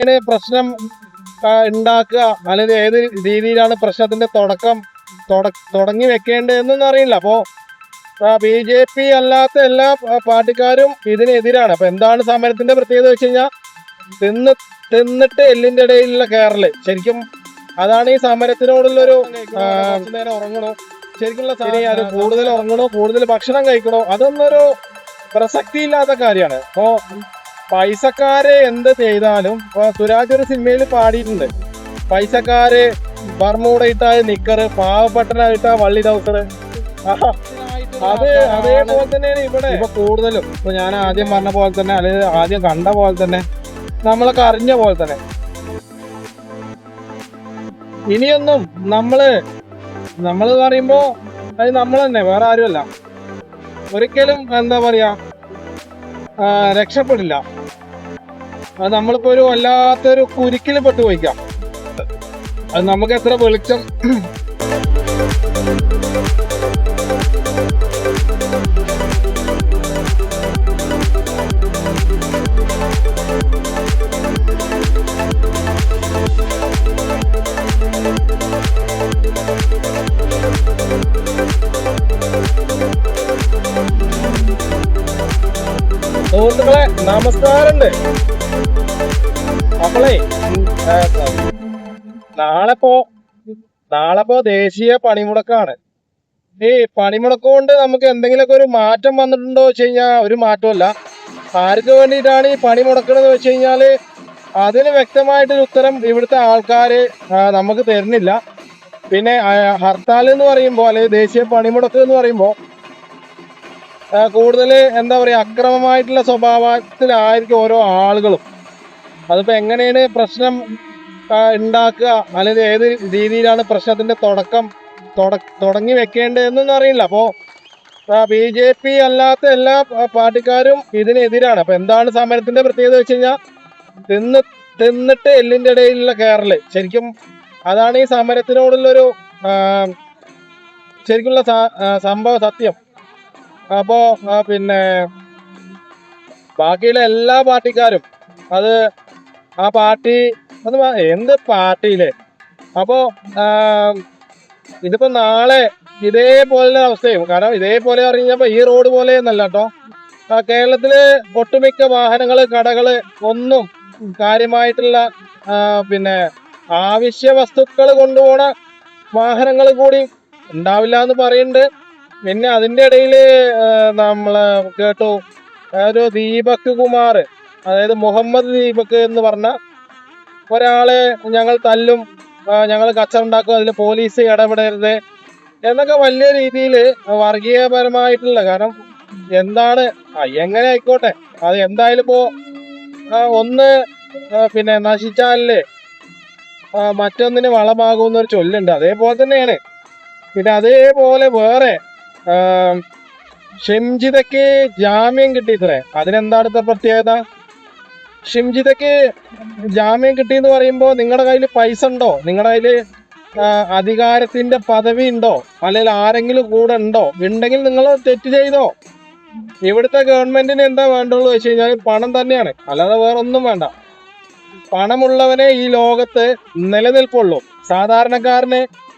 എങ്ങനെയാണ് പ്രശ്നം ഉണ്ടാക്കുക അല്ലെങ്കിൽ ഏത് രീതിയിലാണ് പ്രശ്നത്തിന്റെ തുടക്കം തുടങ്ങി വെക്കേണ്ടതെന്നൊന്നും അറിയില്ല. അപ്പോ ബി ജെ പി അല്ലാത്ത എല്ലാ പാർട്ടിക്കാരും ഇതിനെതിരാണ്. അപ്പൊ എന്താണ് സമരത്തിന്റെ പ്രത്യേകത വെച്ച് കഴിഞ്ഞാൽ തിന്ന് തിന്നിട്ട് എല്ലിന്റെ ഇടയിലുള്ള കേരള. ശരിക്കും അതാണ് ഈ സമരത്തിനോടുള്ളൊരു നേരം ഉറങ്ങണോ ശരിക്കുള്ള ഇനി അത് കൂടുതൽ ഉറങ്ങണോ കൂടുതൽ ഭക്ഷണം കഴിക്കണോ അതൊന്നൊരു പ്രസക്തി ഇല്ലാത്ത കാര്യമാണ്. അപ്പോ പൈസക്കാരെ എന്ത് ചെയ്താലും ഇപ്പൊ സുരാജ് ഒരു സിനിമയിൽ പാടിയിട്ടുണ്ട്. പൈസക്കാര് ബർമൂട ഇട്ടാ നിക്കറ് പാവപ്പെട്ടനായിട്ടാ വള്ളി ടൗസർ അത് അതേപോലെ തന്നെയാണ് ഇവിടെ. ഇപ്പൊ കൂടുതലും ഇപ്പൊ ഞാൻ ആദ്യം പറഞ്ഞ പോലെ തന്നെ അല്ലെങ്കിൽ ആദ്യം കണ്ട പോലെ തന്നെ നമ്മളൊക്കെ അറിഞ്ഞ പോലെ തന്നെ. ഇനിയൊന്നും നമ്മൾ നമ്മൾ പറയുമ്പോ അത് നമ്മൾ തന്നെ വേറെ ആരുമല്ല. ഒരിക്കലും എന്താ പറയാ രക്ഷപ്പെടില്ല. അത് നമ്മളിപ്പോ ഒരു വല്ലാത്തൊരു കുരുക്കിൽ പെട്ടുപോയിക്കാം. അത് നമുക്ക് എത്ര വെളിച്ചം സുഹൃത്തുക്കളെ നമസ്കാരമുണ്ട്. അപ്പോളേ നാളെ പോ നാളെ പോ ദേശീയ പണിമുടക്കാണ്. ഈ പണിമുടക്ക് കൊണ്ട് നമുക്ക് എന്തെങ്കിലുമൊക്കെ ഒരു മാറ്റം വന്നിട്ടുണ്ടോ വെച്ച് കഴിഞ്ഞാൽ ഒരു മാറ്റമല്ല ആർക്ക് വേണ്ടിയിട്ടാണ് ഈ പണി മുടക്കണമെന്ന് വെച്ച് കഴിഞ്ഞാൽ അതിന് വ്യക്തമായിട്ടൊരു ഉത്തരം ഇവിടുത്തെ ആൾക്കാർ നമുക്ക് തരുന്നില്ല. പിന്നെ ഹർത്താൽ എന്ന് പറയുമ്പോൾ അല്ലെങ്കിൽ ദേശീയ പണിമുടക്ക് എന്ന് പറയുമ്പോൾ കൂടുതൽ എന്താ പറയുക അക്രമമായിട്ടുള്ള സ്വഭാവത്തിലായിരിക്കും ഓരോ ആളുകളും. അതിപ്പോൾ എങ്ങനെയാണ് പ്രശ്നം ഉണ്ടാക്കുക അല്ലെങ്കിൽ ഏത് രീതിയിലാണ് പ്രശ്നത്തിന്റെ തുടക്കം തുടങ്ങി വെക്കേണ്ടതെന്നൊന്നും അറിയില്ല. അപ്പോൾ ബി ജെ പി അല്ലാത്ത എല്ലാ പാർട്ടിക്കാരും ഇതിനെതിരാണ്. അപ്പോൾ എന്താണ് സമരത്തിന്റെ പ്രത്യേകത വെച്ച് കഴിഞ്ഞാൽ തിന്ന് തിന്നിട്ട് എല്ലിന്റെ ഇടയിലുള്ള കേരളം. ശരിക്കും അതാണ് ഈ സമരത്തിനോടുള്ളൊരു ശരിക്കുള്ള സംഭവ സത്യം. അപ്പോ പിന്നെ ബാക്കിയുള്ള എല്ലാ പാർട്ടിക്കാരും അത് ആ പാർട്ടി അത് എന്ത് പാർട്ടിയിലെ? അപ്പോ ഇതിപ്പോ നാളെ ഇതേപോലെ അവസ്ഥയും കാരണം ഇതേപോലെ അറിഞ്ഞപ്പോ ഈ റോഡ് പോലെ എന്നല്ല കേട്ടോ കേരളത്തിൽ ഒട്ടുമിക്ക വാഹനങ്ങൾ കടകൾ ഒന്നും കാര്യമായിട്ടുള്ള പിന്നെ ആവശ്യ വസ്തുക്കൾ കൊണ്ടുപോണ വാഹനങ്ങൾ കൂടി ഉണ്ടാവില്ല എന്ന് പറയുന്നുണ്ട്. പിന്നെ അതിന്റെ ഇടയിൽ നമ്മൾ കേട്ടു ഒരു ദീപക് കുമാർ അതായത് മുഹമ്മദ് ദീപക് എന്ന് പറഞ്ഞ ഒരാളെ ഞങ്ങൾ തല്ലും ഞങ്ങൾ കച്ചറുണ്ടാക്കും അതിൽ പോലീസ് ഇടപെടരുത് എന്നൊക്കെ വലിയ രീതിയിൽ വർഗീയപരമായിട്ടുള്ള കാരണം എന്താണ് എങ്ങനെ ആയിക്കോട്ടെ അത് എന്തായാലും ഇപ്പോ ഒന്ന് പിന്നെ നശിച്ചാലേ മറ്റൊന്നിന് വളമാകുമെന്നൊരു ചൊല്ലുണ്ട്. അതേപോലെ തന്നെയാണ്. പിന്നെ അതേപോലെ വേറെ ഷിംജിതയ്ക്ക് ജാമ്യം കിട്ടിയിത്രേ അതിനെന്താണ് അടുത്ത പ്രത്യേകത? ഷിംജിതയ്ക്ക് ജാമ്യം കിട്ടി എന്ന് പറയുമ്പോൾ നിങ്ങളുടെ കയ്യിൽ പൈസ ഉണ്ടോ? നിങ്ങളുടെ കയ്യിൽ അധികാരത്തിന്റെ പദവി ഉണ്ടോ? അല്ലെങ്കിൽ ആരെങ്കിലും കൂടെ ഉണ്ടോ? ഉണ്ടെങ്കിൽ നിങ്ങൾ തെറ്റ് ചെയ്തോ? ഇവിടുത്തെ ഗവൺമെന്റിന് എന്താ വേണ്ടുള്ളൂ വെച്ച് കഴിഞ്ഞാൽ പണം തന്നെയാണ്. അല്ലാതെ വേറെ ഒന്നും വേണ്ട. പണമുള്ളവനെ ഈ ലോകത്ത് നിലനിൽപ്പുള്ളൂ. സാധാരണക്കാരന്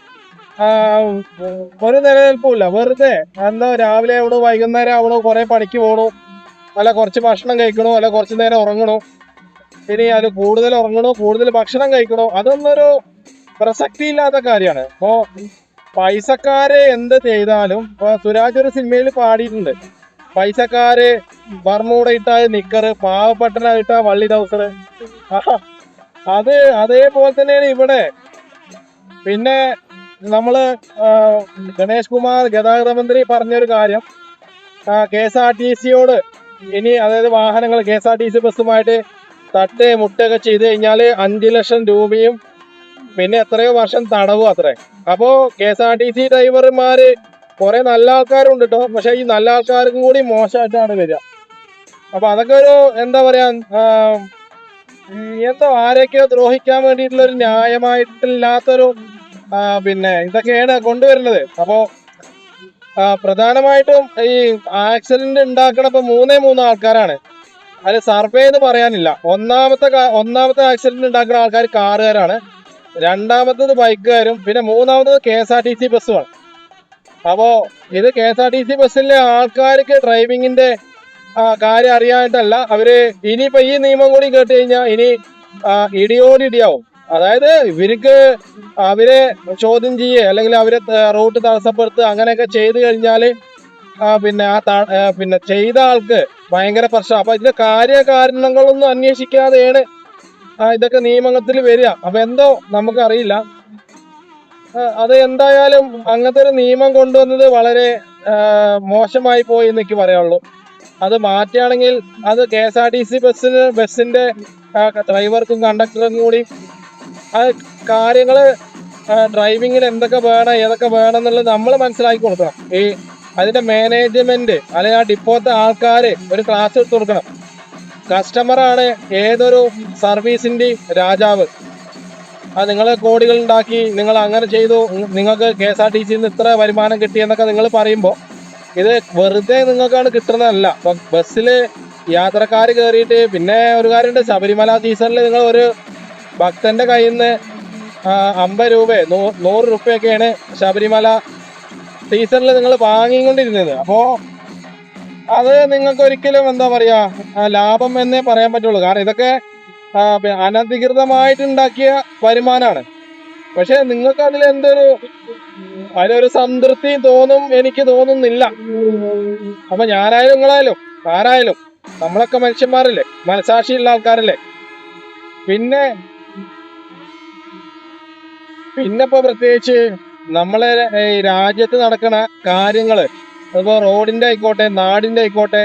ഒരു നിലനിൽപ്പില്ല വെറുതെ എന്താ രാവിലെ അവിടെ വൈകുന്നേരം അവിടെ കുറെ പണിക്ക് പോകണു അല്ല കുറച്ച് ഭക്ഷണം കഴിക്കണു അല്ല കുറച്ച് നേരം ഉറങ്ങണു ഇനി അത് കൂടുതൽ ഉറങ്ങണു കൂടുതൽ ഭക്ഷണം കഴിക്കണു അതൊന്നൊരു പ്രസക്തി ഇല്ലാത്ത കാര്യമാണ്. അപ്പോ പൈസക്കാരെ എന്ത് ചെയ്താലും ഇപ്പൊ സുരാജ് ഒരു സിനിമയിൽ പാടിയിട്ടുണ്ട്. പൈസക്കാര് ബർമൂട ഇട്ടാ നിക്കറ് പാവപ്പെട്ടനായിട്ട വള്ളി ടൗസർ അത് അതേപോലെ തന്നെയാണ് ഇവിടെ. പിന്നെ നമ്മൾ ഗണേഷ് കുമാർ ഗതാഗത മന്ത്രി പറഞ്ഞൊരു കാര്യം. കെ എസ് ആർ ടി സിയോട് ഇനി അതായത് വാഹനങ്ങൾ K S R T C ബസ്സുമായിട്ട് തട്ട് മുട്ടൊക്കെ ചെയ്ത് കഴിഞ്ഞാൽ അഞ്ച് ലക്ഷം രൂപയും പിന്നെ എത്രയോ വർഷം തടവും അത്രേ. അപ്പോൾ K S R T C ഡ്രൈവർമാര് കുറെ നല്ല ആൾക്കാരുണ്ട് കേട്ടോ പക്ഷെ ഈ നല്ല ആൾക്കാർക്കും കൂടി മോശമായിട്ടാണ് വരിക. അപ്പൊ അതൊക്കെ ഒരു എന്താ പറയാ എന്തോ ആരെയൊക്കെയോ ദ്രോഹിക്കാൻ വേണ്ടിയിട്ടുള്ള ഒരു ന്യായമായിട്ടില്ലാത്തൊരു പിന്നെ ഇതൊക്കെയാണ് കൊണ്ടുവരുന്നത്. അപ്പോ പ്രധാനമായിട്ടും ഈ ആക്സിഡന്റ് ഉണ്ടാക്കണ ഇപ്പൊ മൂന്നേ മൂന്ന് ആൾക്കാരാണ്. അതിൽ സർവേ എന്ന് പറയാനില്ല. ഒന്നാമത്തെ ഒന്നാമത്തെ ആക്സിഡന്റ് ഉണ്ടാക്കുന്ന ആൾക്കാർ കാറുകാരാണ്. രണ്ടാമത്തത് ബൈക്കുകാരും പിന്നെ മൂന്നാമത്തത് K S R T C ബസ്സുമാണ്. അപ്പോ ഇത് K S R T C ബസ്സിലെ ആൾക്കാർക്ക് ഡ്രൈവിങ്ങിന്റെ കാര്യം അറിയാനായിട്ടല്ല അവർ ഇനിയിപ്പോ ഈ നിയമം കൂടി കേട്ട് കഴിഞ്ഞാൽ ഇനി ഇടിയോടിടിയാവും അതായത് ഇവർക്ക് അവരെ ചോദ്യം ചെയ്യുക അല്ലെങ്കിൽ അവരെ റൂട്ട് തടസ്സപ്പെടുത്തുക അങ്ങനെയൊക്കെ ചെയ്തു കഴിഞ്ഞാൽ പിന്നെ ആ പിന്നെ ചെയ്ത ആൾക്ക് ഭയങ്കര പ്രശ്നം. അപ്പൊ ഇതിന്റെ കാര്യകാരണങ്ങളൊന്നും അന്വേഷിക്കാതെയാണ് ഇതൊക്കെ നിയമത്തിൽ വരിക. അപ്പൊ എന്തോ നമുക്കറിയില്ല. അത് എന്തായാലും അങ്ങനത്തെ ഒരു നിയമം കൊണ്ടുവന്നത് വളരെ മോശമായി പോയി എന്ന് എനിക്ക് പറയാനുള്ളൂ. അത് മാറ്റുകയാണെങ്കിൽ അത് K S R T C ബസ്സിന് ബസ്സിന്റെ ഡ്രൈവർക്കും കണ്ടക്ടർക്കും കൂടി ആ കാര്യങ്ങൾ ഡ്രൈവിങ്ങിൽ എന്തൊക്കെ വേണം ഏതൊക്കെ വേണം എന്നുള്ളത് നമ്മൾ മനസ്സിലാക്കി കൊടുക്കണം. ഈ അതിന്റെ മാനേജ്മെന്റ് അല്ലെങ്കിൽ ആ ഡിപ്പോത്തെ ആൾക്കാര് ഒരു ക്ലാസ് എടുത്തു കൊടുക്കണം. കസ്റ്റമറാണ് ഏതൊരു സർവീസിന്റെ രാജാവ്. ആ നിങ്ങൾ കോടികൾ ഉണ്ടാക്കി നിങ്ങൾ അങ്ങനെ ചെയ്തു നിങ്ങൾക്ക് കെ എസ് ആർ ടി സിന്ന് ഇത്ര വരുമാനം കിട്ടിയെന്നൊക്കെ നിങ്ങൾ പറയുമ്പോൾ ഇത് വെറുതെ നിങ്ങൾക്കാണ് കിട്ടുന്നതല്ല. ബസ്സിൽ യാത്രക്കാർ കയറിയിട്ട് പിന്നെ ഒരു കാര്യമുണ്ട് ശബരിമല സീസണിൽ നിങ്ങൾ ഒരു ഭക്തന്റെ കയ്യിൽ നിന്ന് അമ്പത് രൂപ നൂറ് രൂപയൊക്കെയാണ് ശബരിമല സീസണിൽ നിങ്ങൾ വാങ്ങിക്കൊണ്ടിരുന്നത്. അപ്പോ അത് നിങ്ങൾക്ക് ഒരിക്കലും എന്താ പറയാ ലാഭം എന്നേ പറയാൻ പറ്റുള്ളൂ. കാരണം ഇതൊക്കെ അനധികൃതമായിട്ടുണ്ടാക്കിയ വരുമാനമാണ് പക്ഷെ നിങ്ങൾക്ക് അതിൽ എന്തൊരു അതിലൊരു സംതൃപ്തി തോന്നും എനിക്ക് തോന്നുന്നില്ല. അപ്പൊ ഞാനായാലും നിങ്ങളായാലും ആരായാലും നമ്മളൊക്കെ മനുഷ്യന്മാരല്ലേ മനസാക്ഷിയുള്ള ആൾക്കാരല്ലേ. പിന്നെ പിന്നെ ഇപ്പൊ പ്രത്യേകിച്ച് നമ്മളെ ഈ രാജ്യത്ത് നടക്കുന്ന കാര്യങ്ങൾ അതിപ്പോ റോഡിന്റെ ആയിക്കോട്ടെ നാടിന്റെ ആയിക്കോട്ടെ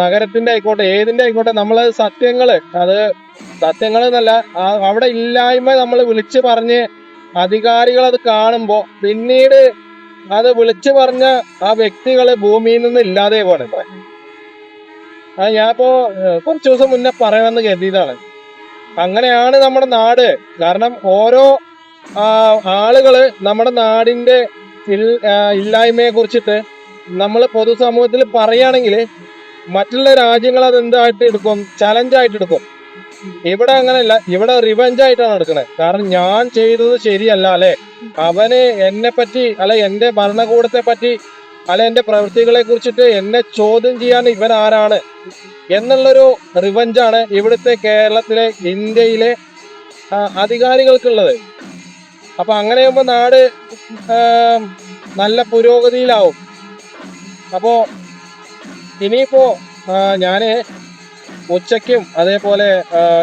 നഗരത്തിന്റെ ആയിക്കോട്ടെ ഏതിന്റെ ആയിക്കോട്ടെ നമ്മൾ സത്യങ്ങൾ അത് സത്യങ്ങൾ എന്നല്ല അവിടെ ഇല്ലായ്മ നമ്മൾ വിളിച്ചു പറഞ്ഞ് അധികാരികൾ അത് കാണുമ്പോ പിന്നീട് അത് വിളിച്ചു പറഞ്ഞ ആ വ്യക്തികൾ ഭൂമിയിൽ നിന്ന് ഇല്ലാതെ പോകണം ആ ഞാനിപ്പോ കുറച്ചു ദിവസം മുന്നേ പറയണമെന്ന് കരുതിയതാണ്. അങ്ങനെയാണ് നമ്മുടെ നാട്. കാരണം ഓരോ ആളുകൾ നമ്മുടെ നാടിന്റെ ഇല്ലായ്മയെ കുറിച്ചിട്ട് നമ്മൾ പൊതുസമൂഹത്തിൽ പറയുകയാണെങ്കിൽ മറ്റുള്ള രാജ്യങ്ങൾ അത് എന്തായിട്ട് എടുക്കും? ചലഞ്ചായിട്ട് എടുക്കും. ഇവിടെ അങ്ങനെയല്ല. ഇവിടെ റിവഞ്ച് ആയിട്ടാണ് എടുക്കുന്നത് കാരണം ഞാൻ ചെയ്തത് ശരിയല്ല അല്ലെ? അവന് എന്നെ പറ്റി അല്ലെ എന്റെ ഭരണകൂടത്തെ പറ്റി അല്ലെ എന്റെ പ്രവൃത്തികളെ കുറിച്ചിട്ട് എന്നെ ചോദ്യം ചെയ്യാൻ ഇവൻ ആരാണ് എന്നുള്ളൊരു റിവഞ്ചാണ് ഇവിടുത്തെ കേരളത്തിലെ ഇന്ത്യയിലെ അധികാരികൾക്കുള്ളത്. അപ്പൊ അങ്ങനെയാകുമ്പോ നാട് നല്ല പുരോഗതിയിലാവും. അപ്പോ ഇനിയിപ്പോ ഞാൻ ഉച്ചയ്ക്കും അതേപോലെ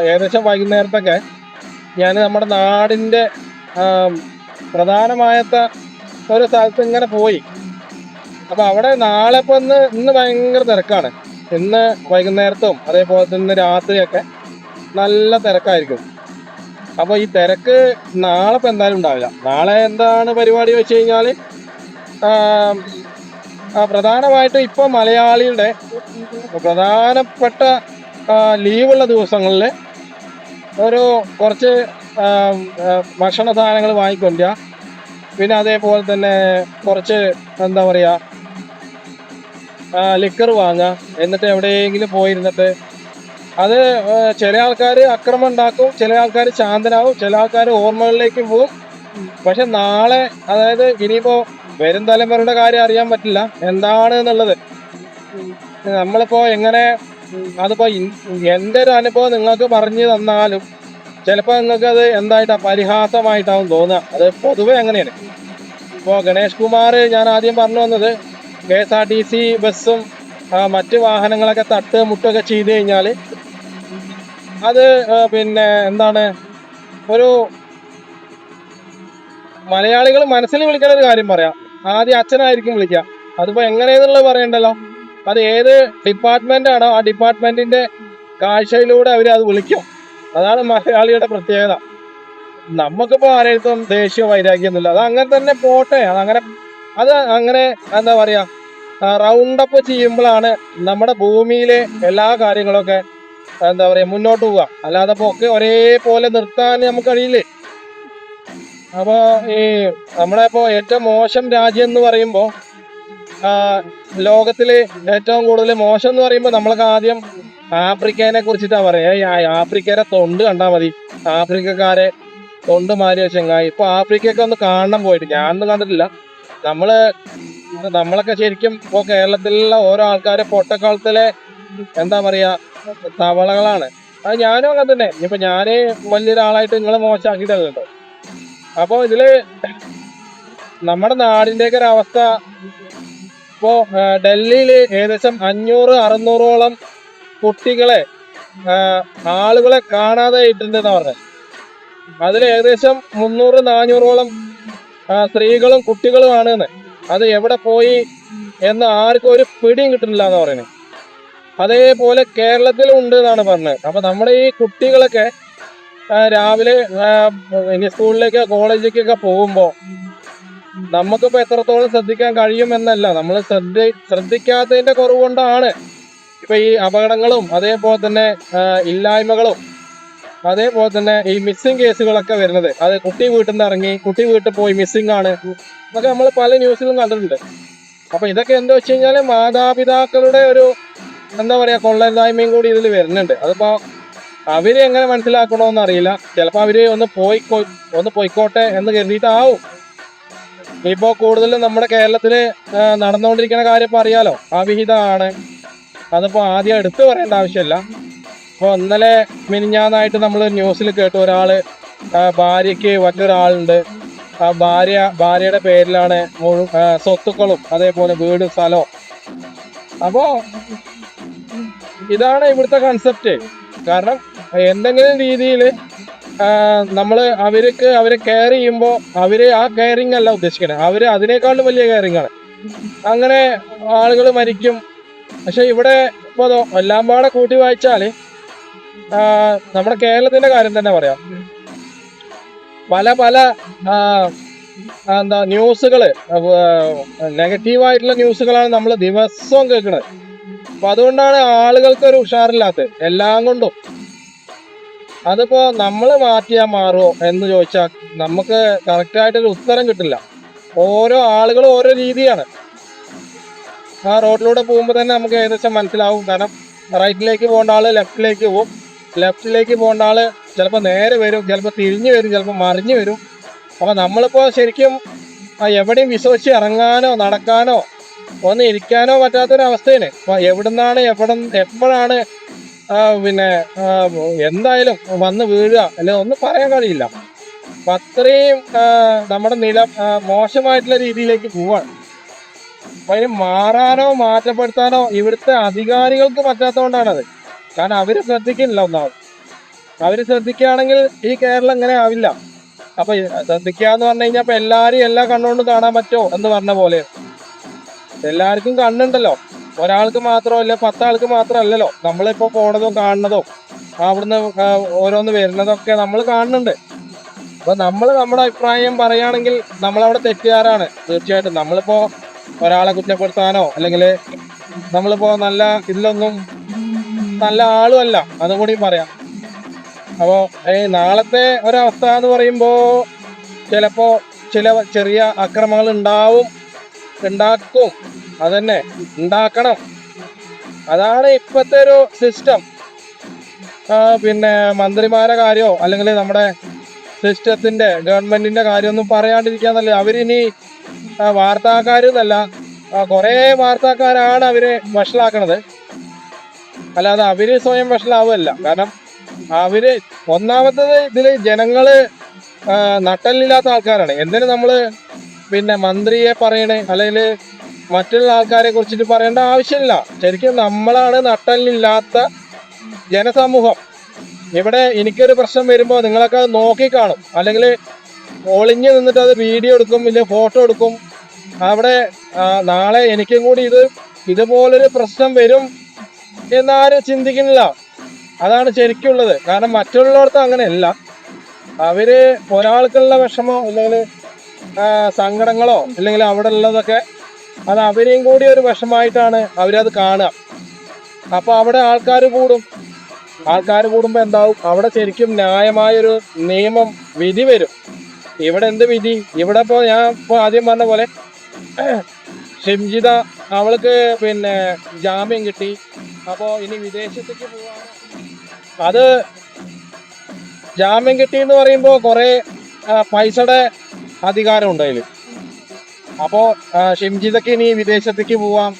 ഏകദേശം വൈകുന്നേരത്തൊക്കെ ഞാൻ നമ്മുടെ നാടിന്റെ പ്രധാനമായ ഒരു സ്ഥലത്ത് ഇങ്ങനെ പോയി. അപ്പൊ അവിടെ നാളെ ഇപ്പൊ ഇന്ന് ഇന്ന് ഭയങ്കര തിരക്കാണ്. ഇന്ന് വൈകുന്നേരത്തും അതേപോലെ തന്നെ രാത്രിയൊക്കെ നല്ല തിരക്കായിരിക്കും. അപ്പൊ ഈ തിരക്ക് നാളെ ഇപ്പൊ എന്തായാലും ഉണ്ടാവില്ല. നാളെ എന്താണ് പരിപാടി വെച്ച് കഴിഞ്ഞാൽ പ്രധാനമായിട്ടും ഇപ്പൊ മലയാളിയുടെ പ്രധാനപ്പെട്ട ലീവുള്ള ദിവസങ്ങളിൽ ഒരു കുറച്ച് ഭക്ഷണ സാധനങ്ങൾ വാങ്ങിക്കൊണ്ടിരിക്കുക പിന്നെ അതേപോലെ തന്നെ കുറച്ച് എന്താ പറയാ ലിക്കർ വാങ്ങുക എന്നിട്ട് എവിടെയെങ്കിലും പോയിരുന്നിട്ട്. അത് ചില ആൾക്കാർ അക്രമം ഉണ്ടാക്കും ചില ആൾക്കാർ ശാന്തനാവും ചില ആൾക്കാർ ഓർമ്മകളിലേക്ക് പോകും. പക്ഷെ നാളെ അതായത് ഇനിയിപ്പോ വരും തലമുറയുടെ കാര്യം അറിയാൻ പറ്റില്ല. എന്താണ് എന്നുള്ളത്? നമ്മളിപ്പോ എങ്ങനെ അതിപ്പോ എന്റെ ഒരു അനുഭവം നിങ്ങൾക്ക് പറഞ്ഞു തന്നാലും ചിലപ്പോൾ നിങ്ങൾക്ക് അത് എന്തായിട്ടാ പരിഹാസമായിട്ടാവും തോന്നുക. അത് പൊതുവെ അങ്ങനെയാണ്. ഇപ്പോ ഗണേഷ് കുമാർ ഞാൻ ആദ്യം പറഞ്ഞു വന്നത് K S R T C ബസ്സും മറ്റ് വാഹനങ്ങളൊക്കെ തട്ട് മുട്ടൊക്കെ ചെയ്ത് കഴിഞ്ഞാൽ അത് പിന്നെ എന്താണ് ഒരു മലയാളികൾ മനസ്സിൽ വിളിക്കുന്ന ഒരു കാര്യം പറയാം. ആദ്യം അച്ഛനായിരിക്കും വിളിക്കുക. അതിപ്പോൾ എങ്ങനെയെന്നുള്ളത് പറയണ്ടല്ലോ? അത് ഏത് ഡിപ്പാർട്ട്മെന്റ് ആണോ ആ ഡിപ്പാർട്ട്മെന്റിന്റെ കാഴ്ചയിലൂടെ അവർ അത് വിളിക്കും. അതാണ് മലയാളിയുടെ പ്രത്യേകത. നമുക്കിപ്പോൾ ആരെടുത്തും ദേശീയ വൈരാഗ്യമൊന്നുമില്ല അത് അങ്ങനെ തന്നെ പോട്ടെ. അത് അങ്ങനെ അത് അങ്ങനെ എന്താ പറയാ റൗണ്ട് അപ്പ് ചെയ്യുമ്പോഴാണ് നമ്മുടെ ഭൂമിയിലെ എല്ലാ കാര്യങ്ങളൊക്കെ എന്താ പറയാ മുന്നോട്ട് പോവുക. അല്ലാതെ ഒക്കെ ഒരേപോലെ നിർത്താൻ നമുക്ക് കഴിയില്ലേ? അപ്പോൾ ഈ നമ്മളെ ഇപ്പോ ഏറ്റവും മോശം രാജ്യം എന്ന് പറയുമ്പോൾ ലോകത്തിലെ ഏറ്റവും കൂടുതൽ മോശം എന്ന് പറയുമ്പോൾ നമ്മളൊക്കെ ആദ്യം ആഫ്രിക്കേനെ കുറിച്ചിട്ടാണ് പറയാ. ആഫ്രിക്കയുടെ തൊണ്ട് കണ്ടാൽ മതി. ആഫ്രിക്കക്കാരെ തൊണ്ട് മാറിയ ചെങ്ങായി. ഇപ്പൊ ആഫ്രിക്കയൊക്കെ ഒന്ന് കാണണം പോയിട്ട്. ഞാനൊന്നും കണ്ടിട്ടില്ല. നമ്മൾ നമ്മളൊക്കെ ശരിക്കും ഇപ്പോൾ കേരളത്തിലുള്ള ഓരോ ആൾക്കാരെ പൊട്ടക്കാലത്തിലെ എന്താ പറയാ തവളകളാണ്. അത് ഞാനും അങ്ങനെ തന്നെ. ഇപ്പൊ ഞാൻ വലിയൊരാളായിട്ട് നിങ്ങളെ മോശമാക്കിയിട്ടല്ലോ അപ്പൊ ഇതിൽ നമ്മുടെ നാടിന്റെയൊക്കെ ഒരു അവസ്ഥ ഇപ്പോ ഡൽഹിയിൽ ഏകദേശം അഞ്ഞൂറ് അറുന്നൂറോളം കുട്ടികളെ ആളുകളെ കാണാതെ ഇട്ടുണ്ടെന്ന് പറഞ്ഞത് അതിൽ ഏകദേശം മുന്നൂറ് നാനൂറോളം സ്ത്രീകളും കുട്ടികളുമാണ് എന്ന് അത് എവിടെ പോയി എന്ന് ആർക്കും ഒരു പിടിയും കിട്ടുന്നില്ല എന്ന് പറയുന്നത് അതേപോലെ കേരളത്തിലും ഉണ്ട് എന്നാണ് പറഞ്ഞത്. അപ്പൊ നമ്മുടെ ഈ കുട്ടികളൊക്കെ രാവിലെ ഇനി സ്കൂളിലേക്ക് കോളേജിലേക്കൊക്കെ പോകുമ്പോ നമുക്കിപ്പോ എത്രത്തോളം ശ്രദ്ധിക്കാൻ കഴിയും എന്നല്ല. നമ്മൾ ശ്രദ്ധ ശ്രദ്ധിക്കാത്തതിന്റെ കുറവ് കൊണ്ടാണ് ഇപ്പൊ ഈ അപകടങ്ങളും അതേപോലെ തന്നെ ഇല്ലായ്മകളും അതേപോലെ തന്നെ ഈ മിസ്സിംഗ് കേസുകളൊക്കെ വരുന്നത്. അത് കുട്ടി വീട്ടിൽ നിന്ന് ഇറങ്ങി കുട്ടി വീട്ടിൽ പോയി മിസ്സിംഗ് ആണ്. എന്നൊക്കെ നമ്മൾ പല ന്യൂസിലും കണ്ടിട്ടുണ്ട്. അപ്പൊ ഇതൊക്കെ എന്താ വെച്ച് കഴിഞ്ഞാൽ മാതാപിതാക്കളുടെ ഒരു എന്താ പറയാ കൊള്ളരുതായ്മയും കൂടി ഇതിൽ വരുന്നുണ്ട്. അതിപ്പോ അവർ എങ്ങനെ മനസ്സിലാക്കണോന്ന് അറിയില്ല. ചിലപ്പോ അവർ ഒന്ന് പോയി ഒന്ന് പോയിക്കോട്ടെ എന്ന് കരുതിയിട്ടാവും. ഇപ്പോ കൂടുതലും നമ്മുടെ കേരളത്തിൽ ആ, നടന്നുകൊണ്ടിരിക്കുന്ന കാര്യം ഇപ്പൊ അറിയാലോ. അവിഹിതമാണ്. അതിപ്പോ ആദ്യം എടുത്തു പറയേണ്ട ആവശ്യമില്ല. ഇപ്പൊ ഇന്നലെ മിനിഞ്ഞാന്നായിട്ട് നമ്മൾ ന്യൂസിൽ കേട്ടു ഒരാൾ ആ, ഭാര്യയ്ക്ക് മറ്റൊരാളുണ്ട്. ആ ഭാര്യ ഭാര്യയുടെ പേരിലാണ് മുഴുവൻ സ്വത്തുക്കളും അതേപോലെ വീട് സ്ഥലവും. അപ്പോൾ ഇതാണ് ഇവിടുത്തെ കൺസെപ്റ്റ് കാരണം എന്തെങ്കിലും രീതിയിൽ നമ്മൾ അവർക്ക് അവരെ കെയർ ചെയ്യുമ്പോൾ അവർ ആ കെയറിങ് അല്ല ഉദ്ദേശിക്കുന്നത് അവർ അതിനേക്കാളും വലിയ കെയറിങ് ആണ്. അങ്ങനെ ആളുകൾ മരിക്കും. പക്ഷെ ഇവിടെ ഇപ്പോൾ എല്ലാം പാടെ കൂട്ടി വായിച്ചാൽ ആ, നമ്മുടെ കേരളത്തിന്റെ കാര്യം തന്നെ പറയാം. പല പല എന്താ ന്യൂസുകൾ നെഗറ്റീവായിട്ടുള്ള ന്യൂസുകളാണ് നമ്മൾ ദിവസവും കേൾക്കുന്നത് അപ്പൊ അതുകൊണ്ടാണ് ആളുകൾക്ക് ഒരു ഉഷാറില്ലാത്തത്. എല്ലാം കൊണ്ടും. അതിപ്പോ നമ്മൾ മാറ്റിയാൽ മാറുമോ എന്ന് ചോദിച്ചാൽ നമുക്ക് കറക്റ്റായിട്ടൊരു ഉത്തരം കിട്ടില്ല. ഓരോ ആളുകളും ഓരോ രീതിയാണ്. ആ റോഡിലൂടെ പോകുമ്പോൾ തന്നെ നമുക്ക് ഏകദേശം മനസ്സിലാവും. കാരണം റൈറ്റിലേക്ക് പോകേണ്ട ആൾ ലെഫ്റ്റിലേക്ക് പോകും ലെഫ്റ്റിലേക്ക് പോകേണ്ട ആൾ ചിലപ്പോൾ നേരെ വരും ചിലപ്പോൾ തിരിഞ്ഞു വരും ചിലപ്പോൾ മറിഞ്ഞു വരും. അപ്പോൾ നമ്മളിപ്പോൾ ശരിക്കും എവിടെയും വിശ്വസിച്ച് ഇറങ്ങാനോ നടക്കാനോ ഒന്ന് ഇരിക്കാനോ പറ്റാത്തൊരവസ്ഥയാണ് അപ്പോൾ എവിടുന്നാണ് എവിടെ എപ്പോഴാണ് പിന്നെ എന്തായാലും വന്ന് വീഴുക അല്ലെ ഒന്നും പറയാൻ കഴിയില്ല. അപ്പം അത്രയും നമ്മുടെ നില മോശമായിട്ടുള്ള രീതിയിലേക്ക് പോവാണ്. അതിന് മാറാനോ മാറ്റപ്പെടുത്താനോ ഇവിടുത്തെ അധികാരികൾക്ക് പറ്റാത്തതുകൊണ്ടാണത്. കാരണം അവർ ശ്രദ്ധിക്കുന്നില്ല ഒന്നാമത്. അവർ ശ്രദ്ധിക്കുകയാണെങ്കിൽ ഈ കേരളം ഇങ്ങനെ ആവില്ല. അപ്പൊ ശ്രദ്ധിക്കുക എന്ന് പറഞ്ഞു കഴിഞ്ഞാൽ ഇപ്പൊ എല്ലാരും എല്ലാ കണ്ണുകൊണ്ടും കാണാൻ പറ്റുമോ എന്ന് പറഞ്ഞ പോലെ. എല്ലാവർക്കും കണ്ണുണ്ടല്ലോ. ഒരാൾക്ക് മാത്രമല്ല പത്താൾക്ക് മാത്രമല്ലല്ലോ. നമ്മളിപ്പോ പോണതും കാണുന്നതും അവിടുന്ന് ഓരോന്ന് വരുന്നതൊക്കെ നമ്മൾ കാണുന്നുണ്ട്. അപ്പൊ നമ്മൾ നമ്മുടെ അഭിപ്രായം പറയുകയാണെങ്കിൽ നമ്മളവിടെ തെറ്റുകാരാണ് തീർച്ചയായിട്ടും നമ്മളിപ്പോ ഒരാളെ കുറ്റപ്പെടുത്താനോ അല്ലെങ്കിൽ നമ്മളിപ്പോ നല്ല ഇതിലൊന്നും നല്ല ആളും അല്ല അതും കൂടി പറയാം. അപ്പോ ഈ നാളത്തെ ഒരവസ്ഥ എന്ന് പറയുമ്പോ ചിലപ്പോ ചില ചെറിയ അക്രമങ്ങൾ ഉണ്ടാവും ഉണ്ടാക്കും അതന്നെ ഉണ്ടാക്കണം. അതാണ് ഇപ്പോഴത്തെ ഒരു സിസ്റ്റം പിന്നെ മന്ത്രിമാരെ കാര്യമോ അല്ലെങ്കിൽ നമ്മുടെ സിസ്റ്റത്തിന്റെ ഗവൺമെന്റിന്റെ കാര്യമൊന്നും പറയാണ്ടിരിക്കാന്നല്ലേ. അവരിനി വാർത്താക്കാരെന്നല്ല. കുറെ വാർത്താക്കാരാണ് അവരെ വഷളാക്കണത്. അല്ലാതെ അവർ സ്വയം വഷളാവുമല്ല കാരണം അവർ ഒന്നാമത്തത് ഇതിൽ ജനങ്ങൾ നട്ടലില്ലാത്ത ആൾക്കാരാണ്. എന്തിനു നമ്മൾ പിന്നെ മന്ത്രിയെ പറയണേ? അല്ലെങ്കിൽ മറ്റുള്ള ആൾക്കാരെ കുറിച്ചിട്ട് പറയേണ്ട ആവശ്യമില്ല. ശരിക്കും നമ്മളാണ് നട്ടലില്ലാത്ത ജനസമൂഹം. ഇവിടെ എനിക്കൊരു പ്രശ്നം വരുമ്പോൾ നിങ്ങളൊക്കെ അത് നോക്കി കാണും അല്ലെങ്കിൽ ഒളിഞ്ഞു നിന്നിട്ട് അത് വീഡിയോ എടുക്കും ഇല്ല ഫോട്ടോ എടുക്കും. അവിടെ നാളെ എനിക്കും കൂടി ഇത് ഇതുപോലൊരു പ്രശ്നം വരും എന്നാരും ചിന്തിക്കുന്നില്ല. അതാണ് ശരിക്കുള്ളത്. കാരണം മറ്റുള്ളവർക്ക് അങ്ങനെയല്ല. അവർ ഒരാൾക്കുള്ള വിഷമോ അല്ലെങ്കിൽ സങ്കടങ്ങളോ അല്ലെങ്കിൽ അവിടെ ഉള്ളതൊക്കെ അത് അവരെയും കൂടി ഒരു വിഷമായിട്ടാണ് അവരത് കാണുക. അപ്പൊ അവിടെ ആൾക്കാർ കൂടും. ആൾക്കാർ കൂടുമ്പോൾ എന്താവും? അവിടെ ശരിക്കും ന്യായമായൊരു നിയമം വിധി വരും. ഇവിടെ എന്ത് വിധി? ഇവിടെ ഇപ്പോ ഞാൻ ഇപ്പൊ ആദ്യം പറഞ്ഞ പോലെ ഷിംജിത അവൾക്ക് പിന്നെ ജാമ്യം കിട്ടി. അപ്പോൾ ഇനി വിദേശത്തേക്ക് പോവാ അത് ജാമ്യം കിട്ടി എന്ന് പറയുമ്പോൾ കുറെ പൈസയുടെ അധികാരമുണ്ട് അതിൽ അപ്പോ ആ, ഷിംജിതക്ക് ഇനി വിദേശത്തേക്ക് പോവാം.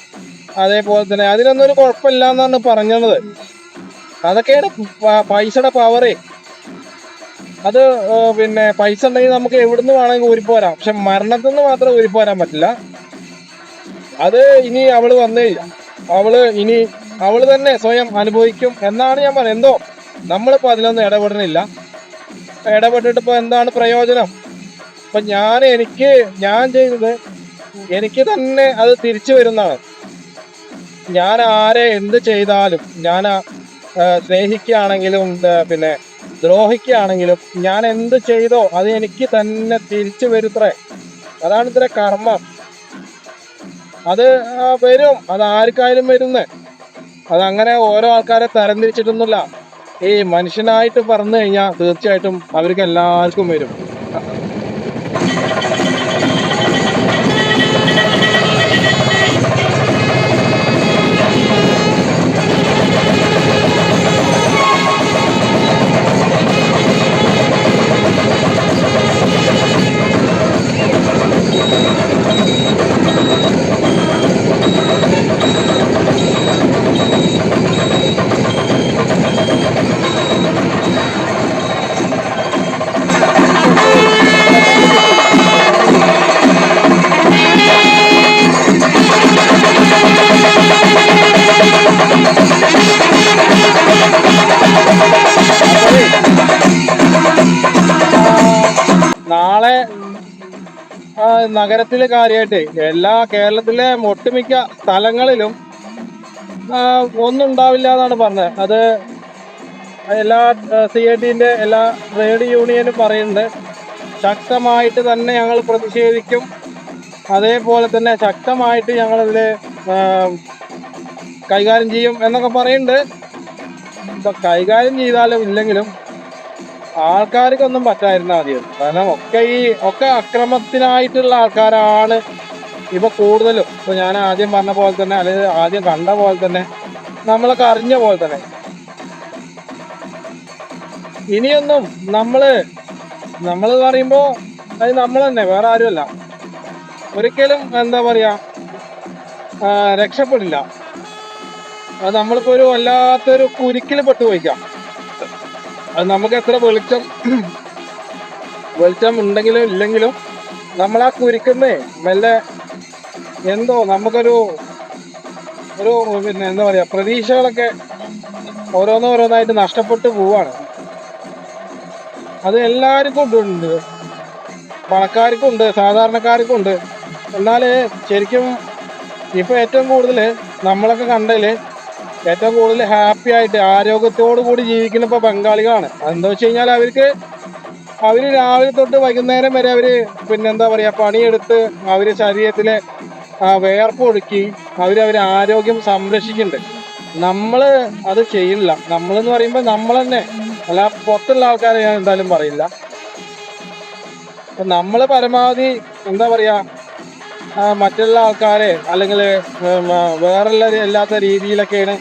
അതേപോലെ തന്നെ അതിനൊന്നും ഒരു കുഴപ്പമില്ല എന്നാണ് പറഞ്ഞത്. അതൊക്കെയാണ് പൈസയുടെ പവറേ അത് പിന്നെ പൈസ ഉണ്ടെങ്കിൽ നമുക്ക് എവിടുന്ന് വേണമെങ്കിൽ ഊരിപ്പോരാം. പക്ഷെ മരണത്തിൽ നിന്ന് മാത്രം ഊരിപ്പോരാൻ പറ്റില്ല. അത് ഇനി അവൾ വന്നേ അവൾ ഇനി അവൾ തന്നെ സ്വയം അനുഭവിക്കും എന്നാണ് ഞാൻ പറയുന്നത് എന്തോ നമ്മളിപ്പോ അതിലൊന്നും ഇടപെടണില്ല ഇടപെട്ടിട്ട് ഇപ്പൊ എന്താണ് പ്രയോജനം? ഇപ്പൊ ഞാൻ എനിക്ക് ഞാൻ ചെയ്തത് എനിക്ക് തന്നെ അത് തിരിച്ചു വരുന്നതാണ്. ഞാൻ ആരെ എന്ത് ചെയ്താലും ഞാൻ സ്നേഹിക്കുകയാണെങ്കിലും പിന്നെ ദ്രോഹിക്കുകയാണെങ്കിലും ഞാൻ എന്ത് ചെയ്തോ അത് എനിക്ക് തന്നെ തിരിച്ചു വരുത്രേ. അതാണ് ഇത്ര കർമ്മം. അത് വരും. അത് ആർക്കായാലും വരുന്നേ. അതങ്ങനെ ഓരോ ആൾക്കാരെ തരംതിരിച്ചിട്ടൊന്നുമില്ല. ഈ മനുഷ്യനായിട്ട് പറഞ്ഞു കഴിഞ്ഞാൽ തീർച്ചയായിട്ടും അവർക്ക് എല്ലാവർക്കും വരും. നഗരത്തിലെ കാര്യമായിട്ട് എല്ലാ കേരളത്തിലെ ഒട്ടുമിക്ക സ്ഥലങ്ങളിലും ഒന്നും ഉണ്ടാവില്ല എന്നാണ് പറഞ്ഞത് അത് എല്ലാ സി ഐ ടിന്റെ എല്ലാ ട്രേഡ് യൂണിയനും പറയുന്നുണ്ട്. ശക്തമായിട്ട് തന്നെ ഞങ്ങൾ പ്രതിഷേധിക്കും. അതേപോലെ തന്നെ ശക്തമായിട്ട് ഞങ്ങളതിൽ കൈകാര്യം ചെയ്യും എന്നൊക്കെ പറയുന്നുണ്ട്. കൈകാര്യം ചെയ്താലും ഇല്ലെങ്കിലും ആൾക്കാർക്കൊന്നും പറ്റായിരുന്ന ആദ്യം കാരണം ഒക്കെ ഈ ഒക്കെ അക്രമത്തിനായിട്ടുള്ള ആൾക്കാരാണ് ഇപ്പൊ കൂടുതലും. ഇപ്പൊ ഞാൻ ആദ്യം പറഞ്ഞ പോലെ തന്നെ അല്ലെങ്കിൽ ആദ്യം കണ്ട പോലെ തന്നെ നമ്മളൊക്കെ അറിഞ്ഞ പോലെ തന്നെ. ഇനിയൊന്നും നമ്മൾ നമ്മൾ പറയുമ്പോ അത് നമ്മൾ തന്നെ വേറെ ആരുമല്ല. ഒരിക്കലും എന്താ പറയാ രക്ഷപ്പെടില്ല. അത് നമ്മളിപ്പോ ഒരു വല്ലാത്തൊരു കുരുക്കിൽ പെട്ടുപോയിക്കാം. അത് നമുക്ക് എത്ര വെളിച്ചം വെളിച്ചം ഉണ്ടെങ്കിലും ഇല്ലെങ്കിലും നമ്മൾ ആ കുരുക്കുന്നേ. മെല്ലെ എന്തോ നമുക്കൊരു ഒരു പിന്നെ എന്താ പറയുക പ്രതീക്ഷകളൊക്കെ ഓരോന്നോരോന്നായിട്ട് നഷ്ടപ്പെട്ടു പോവാണ്. അത് എല്ലാവർക്കും ഉണ്ട്. പണക്കാർക്കും ഉണ്ട് സാധാരണക്കാർക്കും ഉണ്ട് എന്നാൽ ശരിക്കും ഇപ്പോൾ ഏറ്റവും കൂടുതൽ നമ്മളൊക്കെ കണ്ടതിൽ ഏറ്റവും കൂടുതൽ ഹാപ്പി ആയിട്ട് ആരോഗ്യത്തോടു കൂടി ജീവിക്കുന്ന ഇപ്പൊ ബംഗാളികളാണ്. എന്താ വെച്ച് കഴിഞ്ഞാൽ അവർക്ക് അവർ രാവിലെ തൊട്ട് വൈകുന്നേരം വരെ അവർ പിന്നെന്താ പറയാ പണിയെടുത്ത് അവർ ശരീരത്തിലെ ആ, വേർപ്പ് ഒഴുക്കി അവർ അവരെ ആരോഗ്യം സംരക്ഷിക്കുന്നുണ്ട്. നമ്മൾ അത് ചെയ്യില്ല നമ്മളെന്ന് പറയുമ്പോൾ നമ്മൾ തന്നെ അല്ല പുറത്തുള്ള ആൾക്കാരെ ഞാൻ എന്തായാലും പറയില്ല. നമ്മൾ പരമാവധി എന്താ പറയാ ആ, മറ്റുള്ള ആൾക്കാരെ അല്ലെങ്കിൽ വേറെ അല്ലാത്ത രീതിയിലൊക്കെയാണ്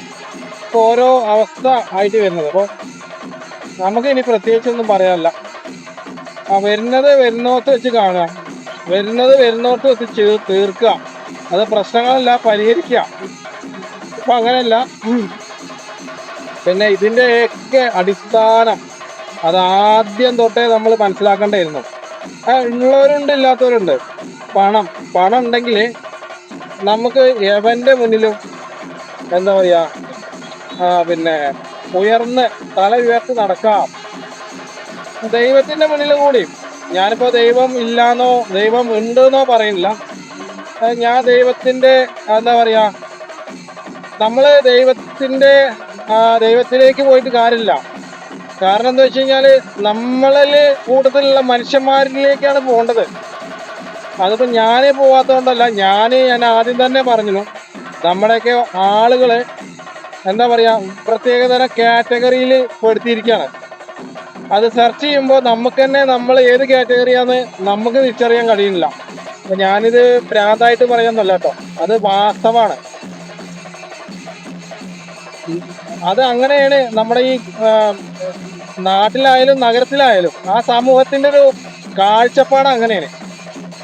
ഇപ്പോൾ ഓരോ അവസ്ഥ ആയിട്ട് വരുന്നത്. അപ്പോൾ നമുക്ക് ഇനി പ്രത്യേകിച്ചൊന്നും പറയാനില്ല. ആ വരുന്നത് വരുന്നോട്ട് വെച്ച് കാണുക. വരുന്നത് വരുന്നോട്ട് വെച്ച് ചെയ്ത് തീർക്കുക. അത് പ്രശ്നങ്ങളല്ല പരിഹരിക്കുക. ഇപ്പം അങ്ങനെയല്ല. പിന്നെ ഇതിന്റെയൊക്കെ അടിസ്ഥാനം അത് ആദ്യം തൊട്ടേ നമ്മൾ മനസ്സിലാക്കേണ്ടിയിരുന്നു. ഉള്ളവരുണ്ട് ഇല്ലാത്തവരുണ്ട്. പണം പണം ഉണ്ടെങ്കിൽ നമുക്ക് എവന്റെ മുന്നിലും എന്താ പറയാ ആ, പിന്നെ ഉയർന്ന് തല ഉയർത്തി നടക്കാം. ദൈവത്തിന്റെ മുന്നിൽ കൂടി. ഞാനിപ്പോ ദൈവം ഇല്ലാന്നോ ദൈവം ഉണ്ടെന്നോ പറയുന്നില്ല. ഞാൻ ദൈവത്തിന്റെ എന്താ പറയാ നമ്മൾ ദൈവത്തിന്റെ ആ, ദൈവത്തിലേക്ക് പോയിട്ട് കാര്യമില്ല. കാരണം എന്താ വെച്ച് കഴിഞ്ഞാൽ നമ്മളിൽ കൂട്ടത്തിലുള്ള മനുഷ്യന്മാരിലേക്കാണ് പോകേണ്ടത്. അതിപ്പോ ഞാനേ പോവാത്തതുകൊണ്ടല്ല ഞാൻ ഞാൻ ആദ്യം തന്നെ പറഞ്ഞു നമ്മുടെയൊക്കെ ആളുകൾ എന്താ പറയാ പ്രത്യേകതരം കാറ്റഗറിയിൽ പെടുത്തിയിരിക്കുകയാണ്. അത് സെർച്ച് ചെയ്യുമ്പോൾ നമുക്ക് തന്നെ നമ്മൾ ഏത് കാറ്റഗറിയാന്ന് നമുക്ക് തിരിച്ചറിയാൻ കഴിയുന്നില്ല. അപ്പൊ ഞാനിത് പ്രാന്തായിട്ട് പറയുന്നല്ല കേട്ടോ. അത് വാസ്തവമാണ്. അത് അങ്ങനെയാണ് നമ്മുടെ ഈ നാട്ടിലായാലും നഗരത്തിലായാലും ആ സമൂഹത്തിന്റെ ഒരു കാഴ്ചപ്പാട് അങ്ങനെയാണ്.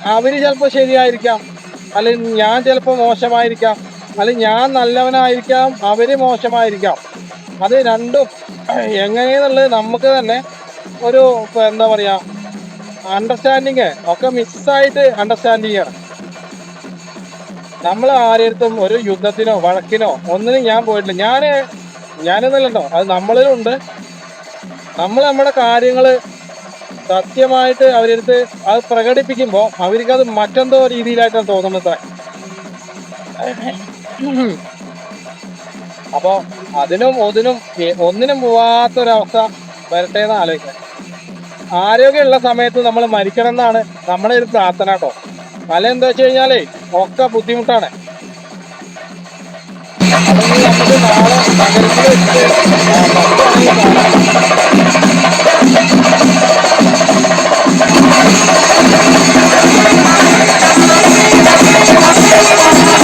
അവർ ചിലപ്പോൾ ശരിയായിരിക്കാം. അല്ലെങ്കിൽ ഞാൻ ചിലപ്പോൾ മോശമായിരിക്കാം. അല്ലെങ്കിൽ ഞാൻ നല്ലവനായിരിക്കാം അവർ മോശമായിരിക്കാം. അത് രണ്ടും എങ്ങനെയെന്നുള്ളത് നമുക്ക് തന്നെ ഒരു എന്താ പറയാ അണ്ടർസ്റ്റാൻഡിങ് ഒക്കെ മിസ്സായിട്ട് അണ്ടർസ്റ്റാൻഡിങ് ആണ് നമ്മൾ ആരെടുത്തും ഒരു യുദ്ധത്തിനോ വഴക്കിനോ ഒന്നിനും ഞാൻ പോയിട്ടില്ല. ഞാൻ ഞാനെന്നല്ലോ അത് നമ്മളിലുണ്ട്. നമ്മൾ നമ്മുടെ കാര്യങ്ങൾ സത്യമായിട്ട് അവരെടുത്ത് അത് പ്രകടിപ്പിക്കുമ്പോൾ അത് മറ്റെന്തോ രീതിയിലായിട്ടാണ് തോന്നുന്നത് അപ്പോൾ അതിനും ഒതിനും ഒന്നിനും പോവാത്തൊരവസ്ഥ വരട്ടെ എന്ന് ആലോചിക്കാം ആരോഗ്യമുള്ള സമയത്ത് നമ്മൾ മരിക്കണം എന്നാണ് നമ്മുടെ ഒരു പ്രാർത്ഥന കേട്ടോ. പല എന്താ വെച്ച് കഴിഞ്ഞാലേ ഒക്കെ ബുദ്ധിമുട്ടാണ്. നമുക്ക് നാളെ Thank you.